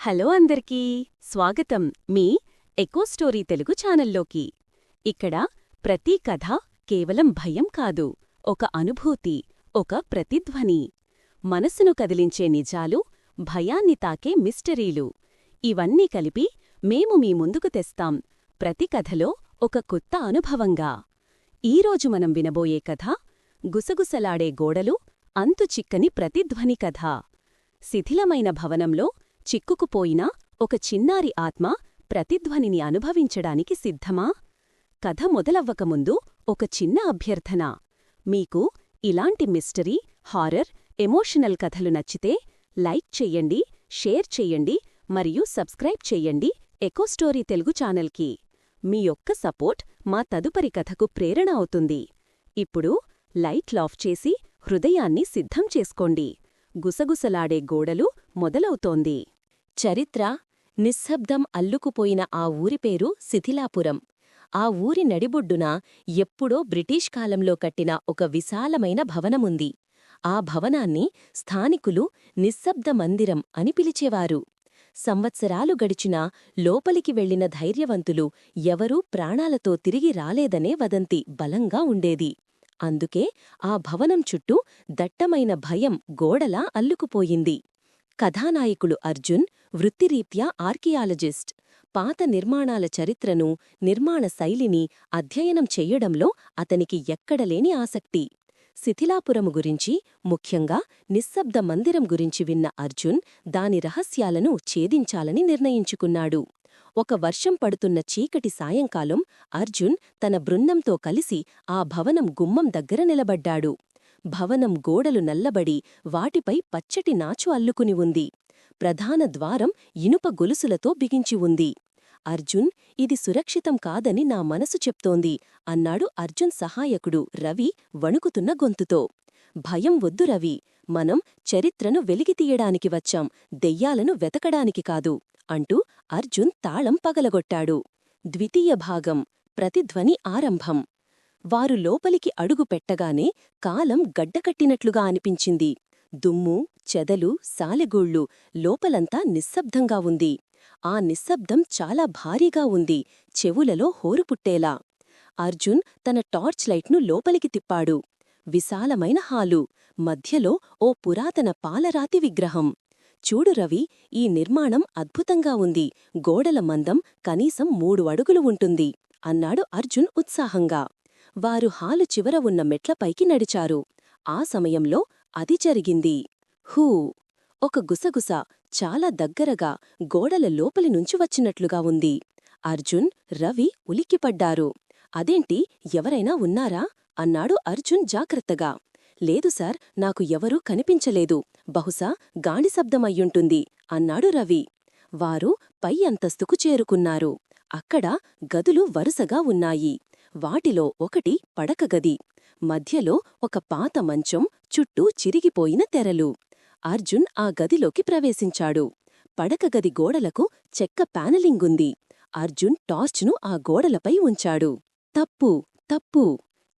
Hello అందరికీ స్వాగతం మీ echo story Telugu ఛానల్లోకి. ఇక్కడ ప్రతి కథ కేవలం భయం కాదు ఒక అనుభూతి ఒక ప్రతిధ్వని. మనసును కదిలించే నిజాలు భయాన్ని తాకే మిస్టరీలు. ఇవన్నీ కలిపి మేము మీ ముందుకు తెస్తాం ప్రతి కథలో ఒక కొత్త అనుభవంగా. ఈరోజు మనం వినబోయే కథ గుసగుసలాడే గోడలు అంతు చిక్కని ప్రతిధ్వని కథ. శిథిలమైన భవనంలో చిక్కుకుపోయిన ఒక చిన్నారి ఆత్మ ప్రతిధ్వనిని అనుభవించడానికి సిద్ధమా? కథ మొదలవ్వకముందు ఒక చిన్న అభ్యర్థన. మీకు ఇలాంటి మిస్టరీ హారర్ ఎమోషనల్ కథలు నచ్చితే లైక్ చెయ్యండి షేర్ చెయ్యండి మరియు సబ్స్క్రైబ్ చెయ్యండి ఎకోస్టోరీ తెలుగు ఛానల్కి. మీ యొక్క సపోర్ట్ మా తదుపరి కథకు ప్రేరణ అవుతుంది. ఇప్పుడు లైట్ లాఫ్ చేసి హృదయాన్ని సిద్ధం చేసుకోండి. గుసగుసలాడే గోడలు మొదలవుతోంది. చరిత్ర నిశ్శబ్దం అల్లుకుపోయిన ఆ ఊరి పేరు శిథిలాపురం. ఆ ఊరి నడిబొడ్డున ఎప్పుడో బ్రిటిష్ కాలంలో కట్టిన ఒక విశాలమైన భవనముంది. ఆ భవనాన్ని స్థానికులు నిశ్శబ్ద మందిరం అని పిలిచేవారు. సంవత్సరాలు గడిచినా లోపలికి వెళ్ళిన ధైర్యవంతులు ఎవరూ ప్రాణాలతో తిరిగి రాలేదనే వదంతి బలంగా ఉండేది. అందుకే ఆ భవనం చుట్టూ దట్టమైన భయం గోడలా అల్లుకుపోయింది. కథానాయకుడు అర్జున్ వృత్తిరీత్యా ఆర్కియాలజిస్ట్. పాత నిర్మాణాల చరిత్రను నిర్మాణ శైలిని అధ్యయనం చెయ్యడంలో అతనికి ఎక్కడలేని ఆసక్తి. శిథిలాపురము గురించి ముఖ్యంగా నిశ్శబ్ద మందిరం గురించి విన్న అర్జున్ దాని రహస్యాలను ఛేదించాలని నిర్ణయించుకున్నాడు. ఒక వర్షం పడుతున్న చీకటి సాయంకాలం అర్జున్ తన బృందంతో కలిసి ఆ భవనం గుమ్మం దగ్గర నిలబడ్డాడు. భవనం గోడలు నల్లబడి వాటిపై పచ్చటి నాచు అల్లుకుని ఉంది. ప్రధాన ద్వారం ఇనుప గొలుసులతో బిగించి ఉంది. అర్జున్ ఇది సురక్షితం కాదని నా మనసు చెప్తోంది అన్నాడు అర్జున్ సహాయకుడు రవి వణుకుతున్న గొంతుతో. భయం వద్దు రవి మనం చరిత్రను వెలిగితీయడానికి వచ్చాం దెయ్యాలను వెతకడానికి కాదు. అంటూ అర్జున్ తాళం పగలగొట్టాడు. ద్వితీయ భాగం ప్రతిధ్వని ఆరంభం. వారు లోపలికి అడుగు పెట్టగానే కాలం గడ్డకట్టినట్లుగా అనిపించింది. దుమ్ము చెదలు సాలెగూళ్ళు లోపలంతా నిశ్శబ్దంగా ఉంది. ఆ నిశ్శబ్దం చాలా భారీగా ఉంది చెవులలో హోరుపుట్టేలా అర్జున్ తన టార్చ్ లైట్ను లోపలికి తిప్పాడు. విశాలమైన హాలు మధ్యలో ఓ పురాతన పాలరాతి విగ్రహం. చూడు రవి ఈ నిర్మాణం అద్భుతంగా ఉంది. గోడల మందం కనీసం మూడు అడుగులు ఉంటుంది అన్నాడు అర్జున్ ఉత్సాహంగా. వారు హాలు చివర ఉన్న మెట్లపైకి నడిచారు. ఆ సమయంలో అది జరిగింది. హూ! ఒక గుసగుస చాలా దగ్గరగా గోడల లోపలి నుంచి వచ్చినట్లుగా ఉంది. అర్జున్ రవి ఉలిక్కిపడ్డారు. అదేంటి? ఎవరైనా ఉన్నారా? అన్నాడు అర్జున్ జాగ్రత్తగా. లేదు సార్ నాకు ఎవరూ కనిపించలేదు. బహుశా గాడి శబ్దమయ్యుంటుంది అన్నాడు రవి. వారు పై అంతస్తుకు చేరుకున్నారు. అక్కడ గదులు వరుసగా ఉన్నాయి. వాటిలో ఒకటి పడకగది మధ్యలో ఒక పాత మంచం చుట్టూ చిరిగిపోయిన తెరలు. అర్జున్ ఆ గదిలోకి ప్రవేశించాడు. పడకగది గోడలకు చెక్క ప్యానలింగుంది. అర్జున్ టార్చ్ను ఆ గోడలపై ఉంచాడు. తప్పు తప్పు.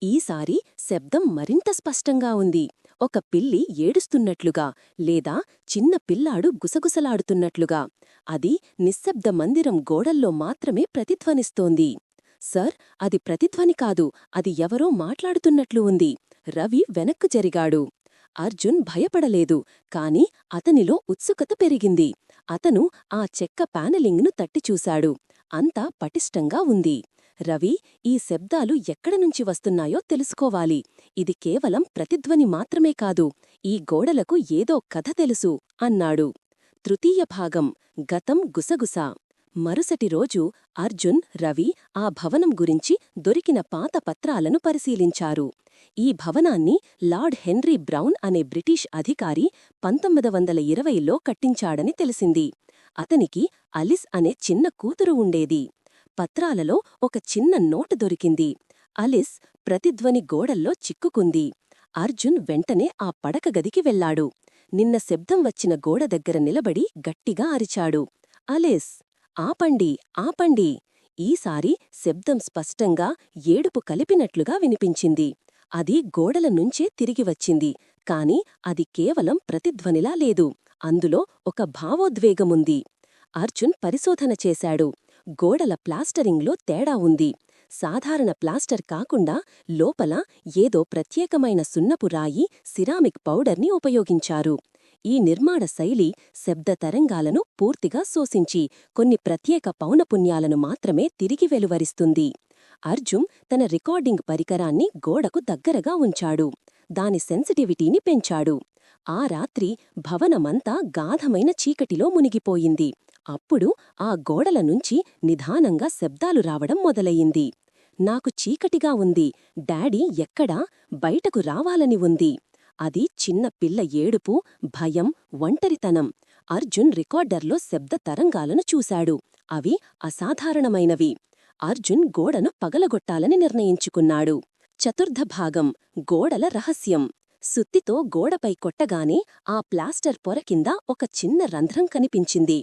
ఈసారి శబ్దం మరింత స్పష్టంగా ఉంది. ఒక పిల్లి ఏడుస్తున్నట్లుగా లేదా చిన్న పిల్లాడు గుసగుసలాడుతున్నట్లుగా. అది నిశ్శబ్ద మందిరం గోడల్లో మాత్రమే ప్రతిధ్వనిస్తోంది. సర్ అది ప్రతిధ్వని కాదు అది ఎవరో మాట్లాడుతున్నట్లు ఉంది. రవి వెనక్కు జరిగాడు. అర్జున్ భయపడలేదు కాని అతనిలో ఉత్సుకత పెరిగింది. అతను ఆ చెక్క ప్యానలింగ్ను తట్టిచూశాడు. అంతా పటిష్టంగా ఉంది. రవి ఈ శబ్దాలు ఎక్కడనుంచి వస్తున్నాయో తెలుసుకోవాలి. ఇది కేవలం ప్రతిధ్వని మాత్రమే కాదు ఈ గోడలకు ఏదో కథ తెలుసు అన్నాడు. తృతీయ భాగం గతం గుసగుస. మరుసటి రోజు అర్జున్ రవి ఆ భవనం గురించి దొరికిన పాత పత్రాలను పరిశీలించారు. ఈ భవనాన్ని లార్డ్ హెన్రీ బ్రౌన్ అనే బ్రిటిష్ అధికారి పంతొమ్మిది వందల ఇరవైలో కట్టించాడని తెలిసింది. అతనికి అలిస్ అనే చిన్న కూతురు ఉండేది. పత్రాలలో ఒక చిన్న నోటు దొరికింది. అలిస్ ప్రతిధ్వని గోడల్లో చిక్కుకుంది. అర్జున్ వెంటనే ఆ పడక గదికి వెళ్ళాడు నిన్న శబ్దం వచ్చిన గోడ దగ్గర నిలబడి గట్టిగా అరిచాడు. అలిస్ ఆపండి ఆపండి. ఈసారి శబ్దం స్పష్టంగా ఏడుపు కలిపినట్లుగా వినిపించింది. అది గోడల నుంచే తిరిగి వచ్చింది. కాని అది కేవలం ప్రతిధ్వనిలా లేదు. అందులో ఒక భావోద్వేగముంది. అర్జున్ పరిశోధన చేశాడు. గోడల ప్లాస్టరింగ్లో తేడా ఉంది. సాధారణ ప్లాస్టర్ కాకుండా లోపల ఏదో ప్రత్యేకమైన సున్నపు రాయి సిరామిక్ పౌడర్ని ఉపయోగించారు. ఈ నిర్మాణ శైలి శబ్ద తరంగాలను పూర్తిగా శోషించి కొన్ని ప్రత్యేక పౌనపున్యాలను మాత్రమే తిరిగి వెలువరిస్తుంది. అర్జున్ తన రికార్డింగ్ పరికరాన్ని గోడకు దగ్గరగా ఉంచాడు. దాని సెన్సిటివిటీని పెంచాడు. ఆ రాత్రి భవనమంతా గాధమైన చీకటిలో మునిగిపోయింది. అప్పుడు ఆ గోడల నుంచి నిదానంగా శబ్దాలు రావడం మొదలయ్యింది. నాకు చీకటిగా ఉంది. డాడీ ఎక్కడా? బయటకు రావాలని ఉంది. అది చిన్న పిల్ల ఏడుపు భయం ఒంటరితనం. అర్జున్ రికార్డర్లో శబ్ద తరంగాలను చూశాడు. అవి అసాధారణమైనవి. అర్జున్ గోడను పగలగొట్టాలని నిర్ణయించుకున్నాడు. చతుర్థ భాగం గోడల రహస్యం. సుత్తితో గోడపై కొట్టగానే ఆ ప్లాస్టర్ పొర కింద ఒక చిన్న రంధ్రం కనిపించింది.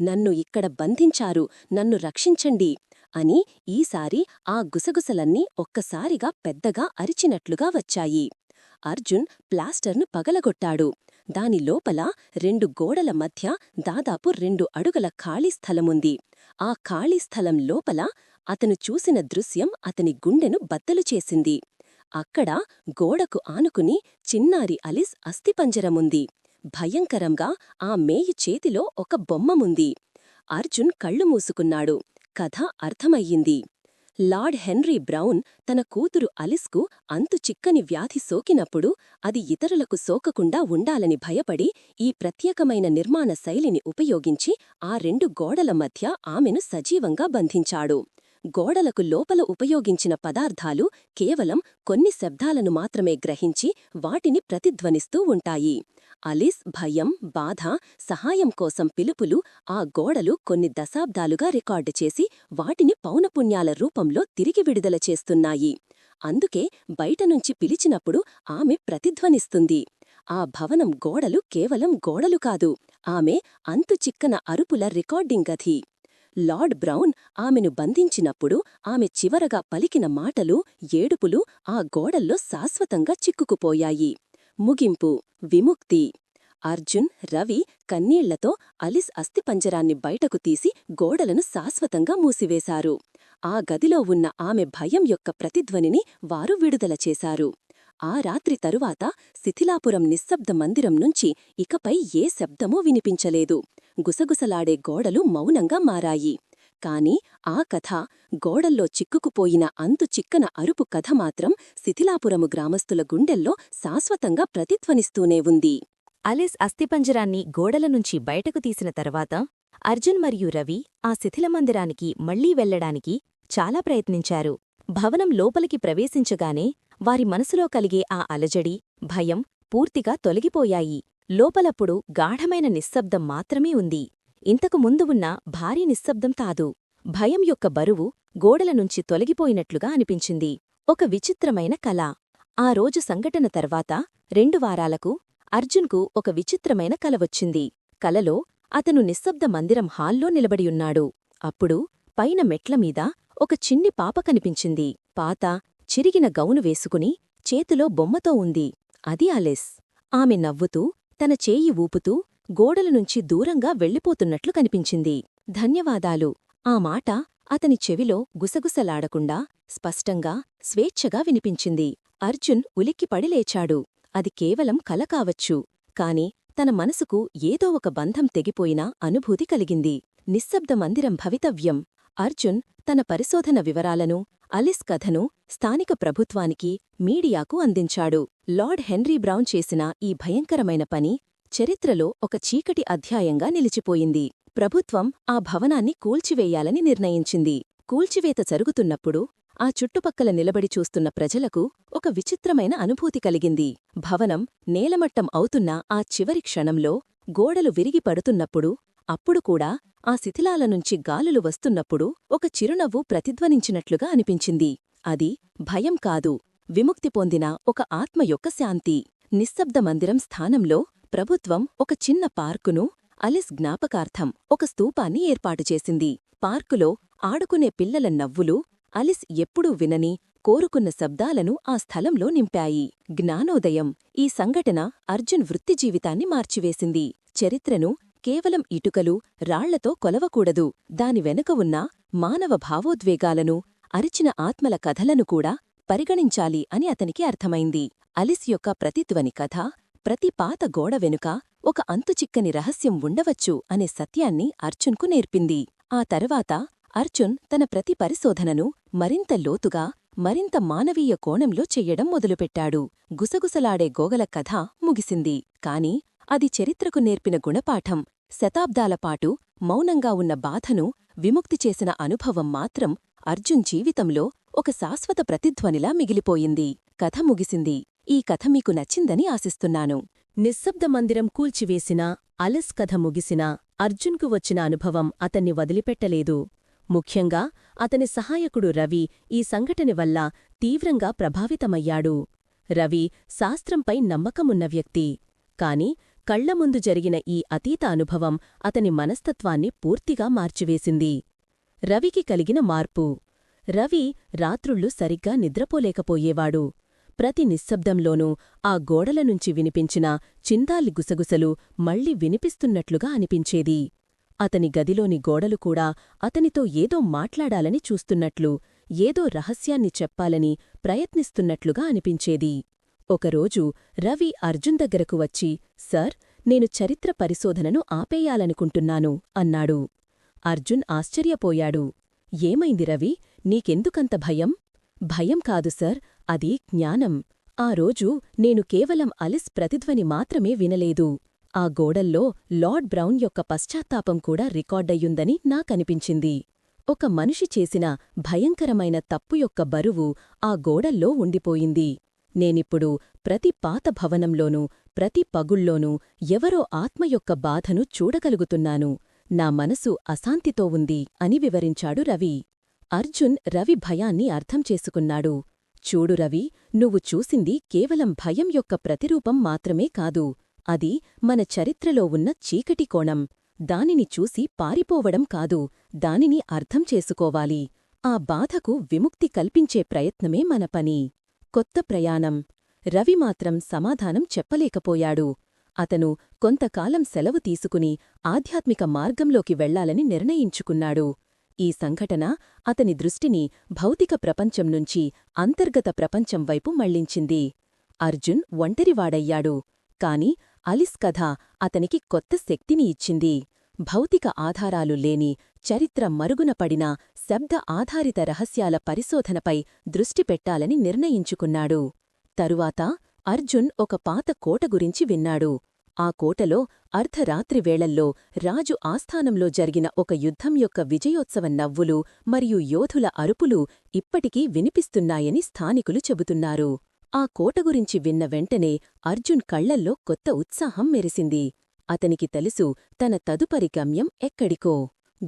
నన్ను ఇక్కడ బంధించారు నన్ను రక్షించండి అని ఈసారి ఆ గుసగుసలన్నీ ఒక్కసారిగా పెద్దగా అరిచినట్లుగా వచ్చాయి. అర్జున్ ప్లాస్టర్ను పగలగొట్టాడు. దాని లోపల రెండు గోడల మధ్య దాదాపు రెండు అడుగల ఖాళీ స్థలముంది. ఆ ఖాళీ స్థలం లోపల అతను చూసిన దృశ్యం అతని గుండెను బద్దలు చేసింది. అక్కడ గోడకు ఆనుకుని చిన్నారి అలిస్ అస్థిపంజరముంది. భయంకరంగా ఆ మేయి చేతిలో ఒక బొమ్మముంది. అర్జున్ కళ్ళు మూసుకున్నాడు. కథ అర్థమయ్యింది. లార్డ్ హెన్రీ బ్రౌన్ తన కూతురు అలిస్కు అంతు చిక్కని వ్యాధి సోకినప్పుడు అది ఇతరులకు సోకకుండా ఉండాలని భయపడి ఈ ప్రత్యేకమైన నిర్మాణ శైలిని ఉపయోగించి ఆ రెండు గోడల మధ్య ఆమెను సజీవంగా బంధించాడు. గోడలకు లోపల ఉపయోగించిన పదార్థాలు కేవలం కొన్ని శబ్దాలను మాత్రమే గ్రహించి వాటిని ప్రతిధ్వనిస్తూ ఉంటాయి. అలిస్ భయం బాధ సహాయం కోసం పిలుపులు ఆ గోడలు కొన్ని దశాబ్దాలుగా రికార్డు చేసి వాటిని పౌనపుణ్యాల రూపంలో తిరిగి విడుదల చేస్తున్నాయి. అందుకే బయటనుంచి పిలిచినప్పుడు ఆమె ప్రతిధ్వనిస్తుంది. ఆ భవనం గోడలు కేవలం గోడలు కాదు ఆమె అంతుచిక్కన అరుపుల రికార్డింగ్ గది. లార్డ్ బ్రౌన్ ఆమెను బంధించినప్పుడు ఆమె చివరగా పలికిన మాటలు ఏడుపులు ఆ గోడల్లో శాశ్వతంగా చిక్కుకుపోయాయి. ముగింపు. విముక్తి. అర్జున్ రవి కన్నీళ్ళతో అలిస్ అస్థిపంజరాన్ని బయటకు తీసి గోడలను శాశ్వతంగా మూసివేశారు. ఆ గదిలో ఉన్న ఆమె భయం యొక్క ప్రతిధ్వనిని వారు విడుదల చేశారు. ఆ రాత్రి తరువాత శిథిలాపురం నిశ్శబ్ద మందిరం నుంచి ఇకపై ఏ శబ్దమూ వినిపించలేదు. గుసగుసలాడే గోడలు మౌనంగా మారాయి. కాని ఆ కథ గోడల్లో చిక్కుకుపోయిన అంతు చిక్కన అరుపు కథ మాత్రం శిథిలాపురము గ్రామస్తుల గుండెల్లో శాశ్వతంగా ప్రతిధ్వనిస్తూనే ఉంది. అలెస్ అస్థిపంజరాన్ని గోడల నుంచి బయటకు తీసిన తర్వాత అర్జున్ మరియు రవి ఆ శిథిలమందిరానికి మళ్ళీ వెళ్ళడానికి చాలా ప్రయత్నించారు. భవనం లోపలికి ప్రవేశించగానే వారి మనసులో కలిగే ఆ అలజడి భయం పూర్తిగా తొలగిపోయాయి. లోపలప్పుడు గాఢమైన నిశ్శబ్దం మాత్రమే ఉంది. ఇంతకు ముందు ఉన్న భారీ నిశ్శబ్దం తాదు భయం యొక్క బరువు గోడల నుంచి తొలగిపోయినట్లుగా అనిపించింది. ఒక విచిత్రమైన కల. ఆ రోజు సంఘటన తర్వాత రెండు వారాలకు అర్జున్కు ఒక విచిత్రమైన కల వచ్చింది. కలలో అతను నిశ్శబ్ద మందిరం హాల్లో నిలబడియున్నాడు అప్పుడు పైన మెట్లమీద ఒక చిన్ని పాప కనిపించింది. పాత చిరిగిన గౌను వేసుకుని చేతిలో బొమ్మతో ఉంది. అది అలెస్. ఆమె నవ్వుతూ తన చేయి ఊపుతూ గోడల నుంచి దూరంగా వెళ్ళిపోతున్నట్లు కనిపించింది. ధన్యవాదాలు. ఆ మాట అతని చెవిలో గుసగుసలాడకుండా స్పష్టంగా స్వేచ్ఛగా వినిపించింది. అర్జున్ ఉలిక్కిపడి లేచాడు. అది కేవలం కల కావచ్చు. కాని తన మనసుకు ఏదో ఒక బంధం తెగిపోయినా అనుభూతి కలిగింది. నిశ్శబ్ద మందిరం భవితవ్యం. అర్జున్ తన పరిశోధన వివరాలను అలిస్ కథను స్థానిక ప్రభుత్వానికి మీడియాకు అందించాడు. లార్డ్ హెన్రీ బ్రౌన్ చేసిన ఈ భయంకరమైన పని చరిత్రలో ఒక చీకటి అధ్యాయంగా నిలిచిపోయింది. ప్రభుత్వం ఆ భవనాన్ని కూల్చివేయాలని నిర్ణయించింది. కూల్చివేత జరుగుతున్నప్పుడు ఆ చుట్టుపక్కల నిలబడి చూస్తున్న ప్రజలకు ఒక విచిత్రమైన అనుభూతి కలిగింది. భవనం నేలమట్టం అవుతున్న ఆ చివరి క్షణంలో గోడలు విరిగి పడుతున్నప్పుడు అప్పుడు కూడా ఆ శిథిలాల నుంచి గాలులు వస్తున్నప్పుడు ఒక చిరునవ్వు ప్రతిధ్వనించినట్లుగా అనిపించింది. అది భయం కాదు. విముక్తి పొందిన ఒక ఆత్మ యొక్క శాంతి. నిశ్శబ్ద మందిరం స్థానంలో ప్రభుత్వం ఒక చిన్న పార్కును అలిస్ జ్ఞాపకార్థం ఒక స్తూపాన్ని ఏర్పాటు చేసింది. పార్కులో ఆడుకునే పిల్లల నవ్వులు అలిస్ ఎప్పుడూ వినని కోరుకున్న శబ్దాలను ఆ స్థలంలో నింపాయి. జ్ఞానోదయం ఈ సంఘటన అర్జున్ వృత్తి జీవితాన్ని మార్చివేసింది. చరిత్రను కేవలం ఇటుకలు రాళ్ళతో కొలవకూడదు. దాని వెనుక ఉన్న మానవ భావోద్వేగాలను అరిచిన ఆత్మల కథలను కూడా పరిగణించాలి అని అతనికి అర్థమైంది. అలిస్ యొక్క ప్రతిధ్వని కథ ప్రతి పాత గోడ వెనుక ఒక అంతుచిక్కని రహస్యం ఉండవచ్చు అనే సత్యాన్ని అర్జున్కు నేర్పింది. ఆ తరువాత అర్జున్ తన ప్రతి పరిశోధనను మరింత లోతుగా మరింత మానవీయ కోణంలో చెయ్యడం మొదలుపెట్టాడు. గుసగుసలాడే గోగల కథ ముగిసింది. కాని అది చరిత్రకు నేర్పిన గుణపాఠం. శతాబ్దాలపాటు మౌనంగా ఉన్న బాధను విముక్తి చేసిన అనుభవం మాత్రం అర్జున్ జీవితంలో ఒక శాశ్వత ప్రతిధ్వనిలా మిగిలిపోయింది. కథ ముగిసింది. ఈ కథ మీకు నచ్చిందని ఆశిస్తున్నాను. నిశ్శబ్ద మందిరం కూల్చివేసినా అలెస్ కథ ముగిసినా అర్జున్కు వచ్చిన అనుభవం అతన్ని వదిలిపెట్టలేదు. ముఖ్యంగా అతని సహాయకుడు రవి ఈ సంఘటన వల్ల తీవ్రంగా ప్రభావితమయ్యాడు. రవి శాస్త్రంపై నమ్మకమున్న వ్యక్తి. కాని కళ్ళ ముందు జరిగిన ఈ అతీత అనుభవం అతని మనస్తత్వాన్ని పూర్తిగా మార్చివేసింది. రవికి కలిగిన మార్పు. రవి రాత్రుళ్ళు సరిగ్గా నిద్రపోలేకపోయేవాడు. ప్రతి నిశ్శబ్దంలోనూ ఆ గోడల నుంచి వినిపించిన చిందాలి గుసగుసలు మళ్ళీ వినిపిస్తున్నట్లుగా అనిపించేది. అతని గదిలోని గోడలు కూడా అతనితో ఏదో మాట్లాడాలని చూస్తున్నట్లు ఏదో రహస్యాన్ని చెప్పాలని ప్రయత్నిస్తున్నట్లుగా అనిపించేది. ఒకరోజు రవి అర్జున్ దగ్గరకు వచ్చి సర్ నేను చరిత్ర పరిశోధనను ఆపేయాలనుకుంటున్నాను అన్నాడు. అర్జున్ ఆశ్చర్యపోయాడు. ఏమైంది రవి? నీకెందుకంత భయం? భయం కాదు సర్ అది జ్ఞానం. ఆ రోజు నేను కేవలం అలిస్ ప్రతిధ్వని మాత్రమే వినలేదు. ఆ గోడల్లో లార్డ్ బ్రౌన్ యొక్క పశ్చాత్తాపం కూడా రికార్డయ్యుందని నాకనిపించింది. ఒక మనిషి చేసిన భయంకరమైన తప్పు యొక్క బరువు ఆ గోడల్లో ఉండిపోయింది. నేనిప్పుడు ప్రతి పాత భవనంలోనూ ప్రతి పగుల్లోనూ ఎవరో ఆత్మ యొక్క బాధను చూడగలుగుతున్నాను. నా మనసు అశాంతితో ఉంది అని వివరించాడు రవి. అర్జున్ రవి భయాన్ని అర్థం చేసుకున్నాడు. చూడు రవి నువ్వు చూసింది కేవలం భయం యొక్క ప్రతిరూపం మాత్రమే కాదు. అది మన చరిత్రలో ఉన్న చీకటి కోణం. దానిని చూసి పారిపోవడం కాదు దానిని అర్థం చేసుకోవాలి. ఆ బాధకు విముక్తి కల్పించే ప్రయత్నమే మన పని. కొత్త ప్రయాణం. రవి మాత్రం సమాధానం చెప్పలేకపోయాడు. అతను కొంతకాలం సెలవు తీసుకుని ఆధ్యాత్మిక మార్గంలోకి వెళ్ళాలని నిర్ణయించుకున్నాడు. ఈ సంఘటన అతని దృష్టిని భౌతిక ప్రపంచం నుంచి అంతర్గత ప్రపంచం వైపు మళ్ళించింది. అర్జున్ ఒంటరివాడయ్యాడు. కాని అలిస్ కథ అతనికి కొత్త శక్తిని ఇచ్చింది. భౌతిక ఆధారాలు లేని చరిత్ర మరుగున పడిన శబ్ద ఆధారిత రహస్యాల పరిశోధనపై దృష్టి పెట్టాలని నిర్ణయించుకున్నాడు. తరువాత అర్జున్ ఒక పాత కోట గురించి విన్నాడు. ఆ కోటలో అర్ధరాత్రి వేళల్లో రాజు ఆస్థానంలో జరిగిన ఒక యుద్ధం యొక్క విజయోత్సవ నవ్వులు మరియు యోధుల అరుపులు ఇప్పటికీ వినిపిస్తున్నాయని స్థానికులు చెబుతున్నారు. ఆ కోట గురించి విన్న వెంటనే అర్జున్ కళ్ళల్లో కొత్త ఉత్సాహం మెరిసింది. అతనికి తెలుసు తన తదుపరి గమ్యం ఎక్కడికో.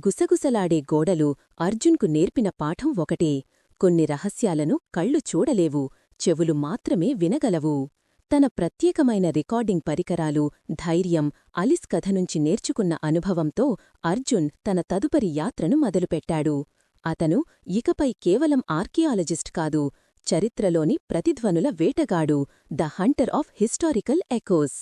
గుసగుసలాడే గోడలు అర్జున్కు నేర్పిన పాఠం ఒకటే. కొన్ని రహస్యాలను కళ్ళు చూడలేవు చెవులు మాత్రమే వినగలవు. తన ప్రత్యేకమైన రికార్డింగ్ పరికరాలు ధైర్యం అలిస్ కథ నుంచి నేర్చుకున్న అనుభవంతో అర్జున్ తన తదుపరి యాత్రను మొదలుపెట్టాడు. అతను ఇకపై కేవలం ఆర్కియాలజిస్ట్ కాదు చరిత్రలోని ప్రతిధ్వనుల వేటగాడు the hunter of historical echoes.